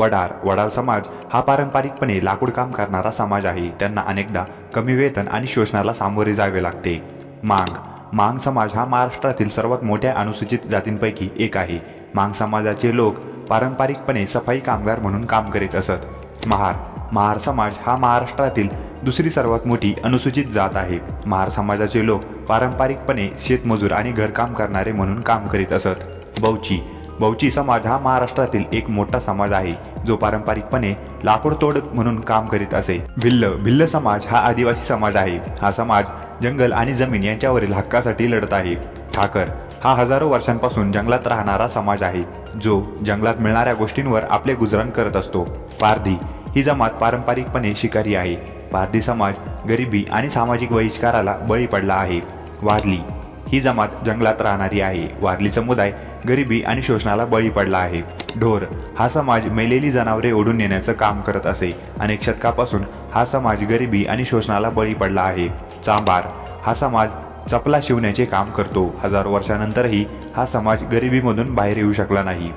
वडार वडार समाज हा पारंपरिकपणे लाकूड काम करणारा समाज आहे. त्यांना अनेकदा कमी वेतन आणि शोषणाला सामोरे जावे लागते. मांग मांग समाज हा महाराष्ट्रातील सर्वात मोठ्या अनुसूचित जातींपैकी एक आहे. मांग समाजाचे लोक पारंपरिकपणे सफाई कामगार म्हणून काम करीत असत. महार महार समाज हा महाराष्ट्रातील दुसरी सर्वात मोठी अनुसूचित जात आहे. महार समाजाचे लोक पारंपरिकपणे शेतमजूर आणि घरकाम करणारे म्हणून काम करीत असत. बौची बौची समाज हा महाराष्ट्रातील एक मोठा समाज आहे जो पारंपरिकपणे लाकूड तोड म्हणून काम करीत असे. भिल्ल भिल्ल समाज हा आदिवासी समाज आहे. हा समाज जंगल आणि जमीन यांच्यावरील हक्कासाठी लढत आहे. ठाकर हा हजारो वर्षांपासून जंगलात राहणारा समाज आहे जो जंगलात मिळणाऱ्या गोष्टींवर आपले गुजरण करत असतो. पारधी ही जमात पारंपरिकपणे शिकारी आहे. पारधी समाज गरिबी आणि सामाजिक बहिष्काराला बळी पडला आहे. वारली ही जमात जंगलात राहणारी आहे. वारली समुदाय गरिबी आणि शोषणाला बळी पडला आहे. ढोर हा समाज मेलेली जनावरे ओढून नेण्याचं काम करत असे. अनेक शतकापासून हा समाज गरिबी आणि शोषणाला बळी पडला आहे. चांबार हा समाज चपला शिवण्याचे काम करतो. हजारो वर्षानंतरही हा समाज गरिबीमधून बाहेर येऊ शकला नाही.